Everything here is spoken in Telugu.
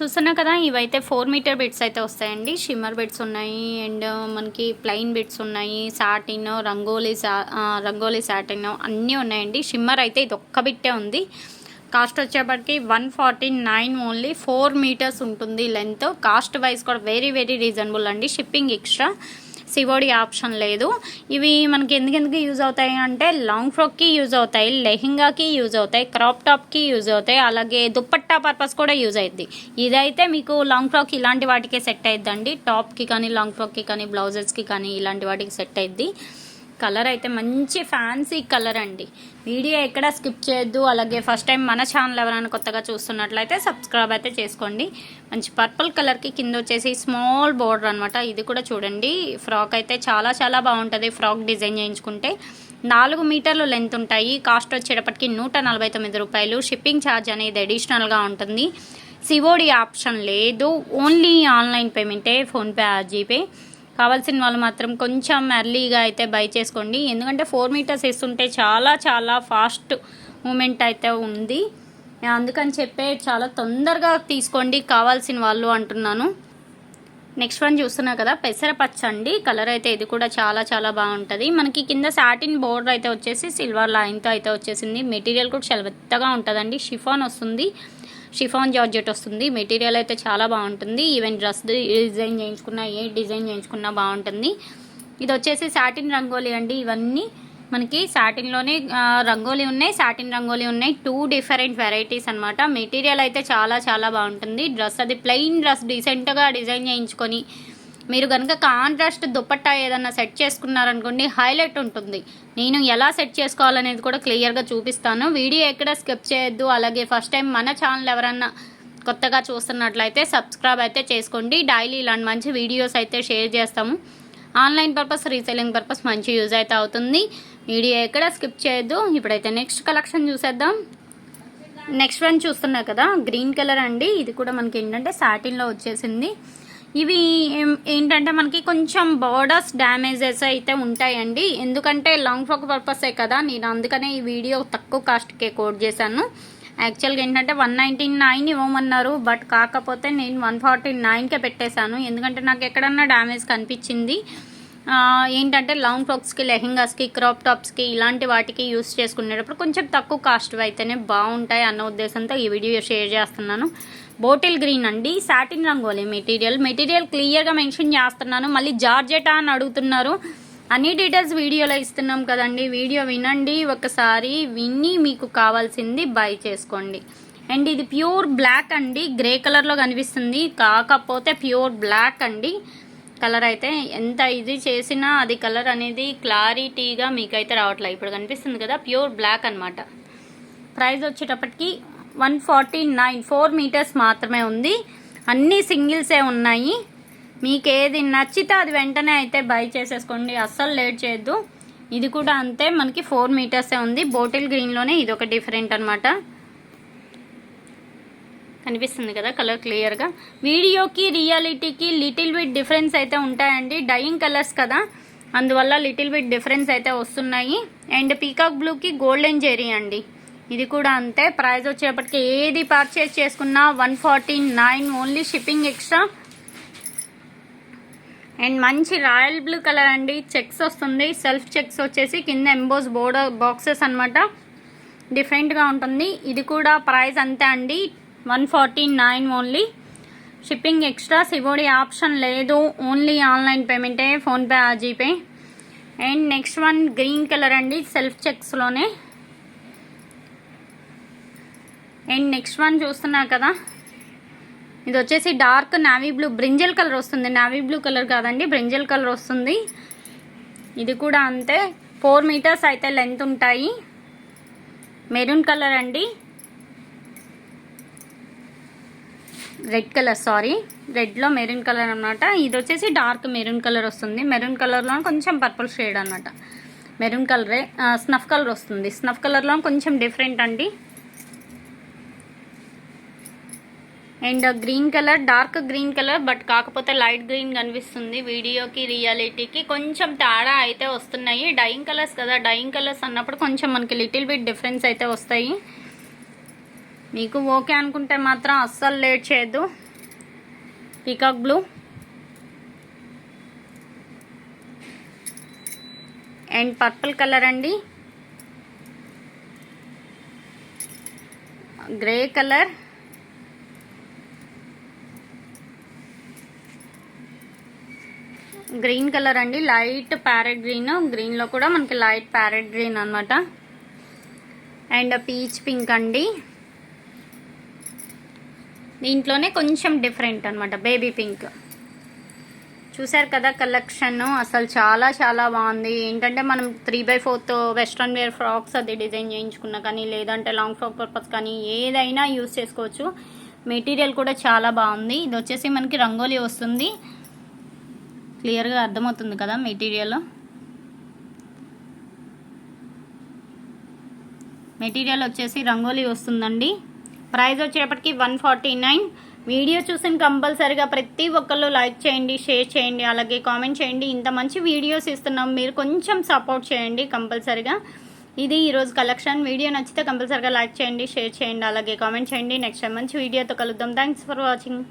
చూస్తున్నా కదా ఇవైతే ఫోర్ మీటర్ బెడ్స్ అయితే వస్తాయండి. షిమ్మర్ బెడ్స్ ఉన్నాయి అండ్ uh, మనకి ప్లెయిన్ బెడ్స్ ఉన్నాయి సాటిన్ రంగోలీ సా రంగోలీ సాటిన్ అన్నీ ఉన్నాయండి. షిమ్మర్ అయితే ఇది ఒక్క బిట్టే ఉంది. కాస్ట్ వచ్చేప్పటికి one forty nine only four metres ఉంటుంది లెంత్ కాస్ట్ వైజ్ కూడా వెరీ వెరీ రీజనబుల్ అండి. షిప్పింగ్ ఎక్స్ట్రా సివోడి ఆప్షన్ లేదు. ఇవి మనకి ఎందుకెందుకు యూజ్ అవుతాయి అంటే లాంగ్ ఫ్రాక్కి యూజ్ అవుతాయి లెహెంగాకి యూజ్ అవుతాయి క్రాప్ టాప్కి యూజ్ అవుతాయి అలాగే దుప్పట్టా పర్పస్ కూడా యూజ్ అవుద్ది ఇదైతే మీకు లాంగ్ ఫ్రాక్ ఇలాంటి వాటికే సెట్ అయిద్దండి. టాప్కి కానీ లాంగ్ ఫ్రాక్కి కానీ బ్లౌజెస్కి కానీ ఇలాంటి వాటికి సెట్ అయిద్ది. కలర్ అయితే మంచి ఫ్యాన్సీ కలర్ అండి. వీడియో ఎక్కడ స్కిప్ చేయొద్దు. అలాగే ఫస్ట్ టైం మన ఛానల్ ఎవరైనా కొత్తగా చూస్తున్నట్లయితే సబ్స్క్రైబ్ అయితే చేసుకోండి. మంచి పర్పుల్ కలర్కి కింద వచ్చేసి స్మాల్ బోర్డర్ అనమాట ఇది కూడా చూడండి. ఫ్రాక్ అయితే చాలా చాలా బాగుంటుంది. ఫ్రాక్ డిజైన్ చేయించుకుంటే నాలుగు మీటర్లు లెంత్ ఉంటాయి. కాస్ట్ వచ్చేటప్పటికి నూట నలభై తొమ్మిది రూపాయలు. షిప్పింగ్ ఛార్జ్ అనేది అడిషనల్గా ఉంటుంది. సివోడి ఆప్షన్ లేదు. ఓన్లీ ఆన్లైన్ పేమెంటే ఫోన్పే జీపే కావాల్సిన వాళ్ళు మాత్రం కొంచెం ఎర్లీగా అయితే బై చేసుకోండి. ఎందుకంటే ఫోర్ మీటర్స్ ఇస్తుంటే చాలా చాలా ఫాస్ట్ మూమెంట్ అయితే ఉంది. అందుకని చెప్పే చాలా తొందరగా తీసుకోండి కావాల్సిన వాళ్ళు అంటున్నాను. నెక్స్ట్ వన్ చూస్తున్నా కదా పెసరపచ్చ అండి. కలర్ అయితే ఇది కూడా చాలా చాలా బాగుంటుంది. మనకి కింద సాటిన్ బోర్డర్ అయితే వచ్చేసి సిల్వర్ లైన్తో అయితే వచ్చేసింది. మెటీరియల్ కూడా చాలా మెత్తగా ఉంటుందండి. షిఫాన్ వస్తుంది. షిఫాన్ జార్జెట్ వస్తుంది. మెటీరియల్ అయితే చాలా బాగుంటుంది. ఈవెన్ డ్రెస్ డిజైన్ చేయించుకున్నా ఏ డిజైన్ చేయించుకున్నా బాగుంటుంది. ఇది వచ్చేసి సాటిన్ రంగోలీ అండి. ఇవన్నీ మనకి సాటిన్లోనే రంగోలీ ఉన్నాయి సాటిన్ రంగోలీ ఉన్నాయి. టూ డిఫరెంట్ వెరైటీస్ అన్నమాట. మెటీరియల్ అయితే చాలా చాలా బాగుంటుంది. డ్రెస్ అది ప్లెయిన్ డ్రెస్ డీసెంట్గా డిజైన్ చేయించుకొని మీరు కనుక కాంట్రాస్ట్ దుపట్టా ఏదన్నా సెట్ చేసుకున్నారనుకోండి హైలైట్ ఉంటుంది. నేను ఎలా సెట్ చేసుకోవాలనేది కూడా క్లియర్గా చూపిస్తాను. వీడియో ఎక్కడ స్కిప్ చేయొద్దు. అలాగే ఫస్ట్ టైం మన ఛానల్ ఎవరన్నా కొత్తగా చూస్తున్నట్లయితే సబ్స్క్రైబ్ అయితే చేసుకోండి. డైలీ ఇలాంటి మంచి వీడియోస్ అయితే షేర్ చేస్తాము. ఆన్లైన్ పర్పస్ రీసెల్లింగ్ పర్పస్ మంచి యూజ్ అయితే అవుతుంది. వీడియో ఎక్కడ స్కిప్ చేయొద్దు. ఇప్పుడైతే నెక్స్ట్ కలెక్షన్ చూసేద్దాం. నెక్స్ట్ వన్ చూస్తున్నా కదా గ్రీన్ కలర్ అండి. ఇది కూడా మనకి ఏంటంటే సాటిన్లో వచ్చేసింది. ఇవి ఏంటంటే మనకి కొంచెం బార్డర్స్ డ్యామేజెస్ అయితే ఉంటాయండి. ఎందుకంటే లాంగ్ ఫ్రాక్ పర్పసే కదా నేను అందుకనే ఈ వీడియో తక్కువ కాస్ట్కే కోడ్ చేశాను. యాక్చువల్గా ఏంటంటే వన్ నైంటీ నైన్ ఇవ్వమన్నారు బట్ కాకపోతే నేను వన్ ఫార్టీ నైన్కే పెట్టేశాను. ఎందుకంటే నాకు ఎక్కడన్నా డ్యామేజ్ కనిపించింది. ఏంటంటే లాంగ్ ఫ్రాక్స్కి లెహెంగాస్కి క్రాప్ టాప్స్కి ఇలాంటి వాటికి యూస్ చేసుకునేటప్పుడు కొంచెం తక్కువ కాస్ట్ అయితేనే బాగుంటాయి అన్న ఉద్దేశంతో ఈ వీడియో షేర్ చేస్తున్నాను. బోటిల్ గ్రీన్ అండి సాటిన్ రంగోలీ మెటీరియల్. మెటీరియల్ క్లియర్గా మెన్షన్ చేస్తున్నాను. మళ్ళీ జార్జెటా అని అడుగుతున్నారు. అన్ని డీటెయిల్స్ వీడియోలో ఇస్తున్నాం కదండి. వీడియో వినండి ఒకసారి విని మీకు కావాల్సింది బై చేసుకోండి. అండ్ ఇది ప్యూర్ బ్లాక్ అండి. గ్రే కలర్లో కనిపిస్తుంది. కాకపోతే ప్యూర్ బ్లాక్ అండి. కలర్ అయితే ఎంత ఇది చేసినా అది కలర్ అనేది క్లారిటీగా మీకైతే రావట్లేదు ఇప్పుడు కనిపిస్తుంది కదా ప్యూర్ బ్లాక్ అన్నమాట. ప్రైస్ వచ్చేటప్పటికి one forty nine four metres మాత్రమే ఉంది. అన్ని సింగిల్సే ఉన్నాయి. మీకు ఏది నచ్చితే అది వెంటనే అయితే బై చేసేసుకోండి. అస్సలు లేట్ చేయొద్దు. ఇది కూడా అంతే మనకి ఫోర్ మీటర్సే ఉంది. బోటిల్ గ్రీన్లోనే ఇది ఒక డిఫరెంట్ అనమాట కనిపిస్తుంది కదా కలర్ క్లియర్గా. వీడియోకి రియాలిటీకి లిటిల్ బిట్ డిఫరెన్స్ అయితే ఉంటాయండి. డైయింగ్ కలర్స్ కదా. అందువల్ల లిటిల్ బిట్ డిఫరెన్స్ అయితే వస్తున్నాయి. అండ్ పీకాక్ బ్లూకి గోల్డెన్ జెరీ అండి. ఇది కూడా అంతే. ప్రైస్ వచ్చేప్పటికి ఏది పర్చేస్ చేసుకున్నా one forty nine only shipping extra. And మంచి రాయల్ బ్లూ కలర్ అండి. చెక్స్ వస్తుంది. సెల్ఫ్ చెక్స్ వచ్చేసి కింద ఎంబోస్ బోర్డర్ బాక్సెస్ అనమాట డిఫరెంట్గా ఉంటుంది. ఇది కూడా ప్రైస్ అంతే అండి. One forty nine only. Shipping extra. COD option లేదు. ఓన్లీ ఆన్లైన్ పేమెంటే. ఫోన్పే ఆ GPay and next one green colour అండి. సెల్ఫ్ చెక్స్లోనే. అండ్ నెక్స్ట్ వన్ చూస్తున్నారు కదా. ఇది వచ్చేసి dark navy blue brinjal colour వస్తుంది. నావీ బ్లూ కలర్ కాదండి బ్రింజల్ కలర్ వస్తుంది. ఇది కూడా అంతే. ఫోర్ మీటర్స్ అయితే లెంత్ ఉంటాయి. మెరూన్ కలర్ అండి. Red colour sorry. రెడ్లో maroon colour అనమాట ఇది వచ్చేసి డార్క్ మెరూన్ కలర్ వస్తుంది. మెరూన్ కలర్లో కొంచెం పర్పుల్ షేడ్ అనమాట మెరూన్ కలరే స్నఫ్ కలర్ వస్తుంది. స్నఫ్ కలర్లో కొంచెం డిఫరెంట్ అండి. And green colour dark green colour but కాకపోతే లైట్ గ్రీన్ కనిపిస్తుంది. వీడియోకి రియాలిటీకి కొంచెం తేడా అయితే వస్తున్నాయి. డైయింగ్ కలర్స్ కదా డైయింగ్ కలర్స్ అన్నప్పుడు కొంచెం మనకి లిటిల్ బిట్ డిఫరెన్స్ అయితే వస్తాయి. మీకు ఓకే అనుకుంటే మాత్రం అస్సలు లేట్ చేయొద్దు. Peacock blue. And purple colour అండి. Grey colour. గ్రీన్ కలర్ అండి. Light parrot green. గ్రీన్లో కూడా మనకి లైట్ ప్యారెట్ గ్రీన్ అనమాట అండ్ పీచ్ పింక్ అండి. దీంట్లోనే కొంచెం డిఫరెంట్ అనమాట బేబీ పింక్. చూసారు కదా కలెక్షన్. అసలు చాలా చాలా బాగుంది. ఏంటంటే మనం three by fourth western wear frocks అది డిజైన్ చేయించుకున్నా కానీ లేదంటే లాంగ్ ఫ్రాక్ పర్పస్ కానీ ఏదైనా యూస్ చేసుకోవచ్చు. మెటీరియల్ కూడా చాలా బాగుంది. ఇది వచ్చేసి మనకి రంగోలీ వస్తుంది. క్లియర్గా అర్థమవుతుంది కదా మెటీరియల్? మెటీరియల్ వచ్చేసి రంగోలీ వస్తుందండి. ప్రైస్ వచ్చేటప్పటికి వన్ ఫార్టీ నైన్. వీడియో చూసిన కంపల్సరిగా ప్రతి ఒక్కళ్ళు లైక్ చేయండి షేర్ చేయండి అలాగే కామెంట్ చేయండి. ఇంత మంచి వీడియోస్ ఇస్తున్నాం. మీరు కొంచెం సపోర్ట్ చేయండి కంపల్సరిగా. ఇది ఈరోజు కలెక్షన్. వీడియో నచ్చితే కంపల్సరిగా లైక్ చేయండి షేర్ చేయండి అలాగే కామెంట్ చేయండి. నెక్స్ట్ టైం మంచి వీడియోతో కలుద్దాం. Thanks for watching.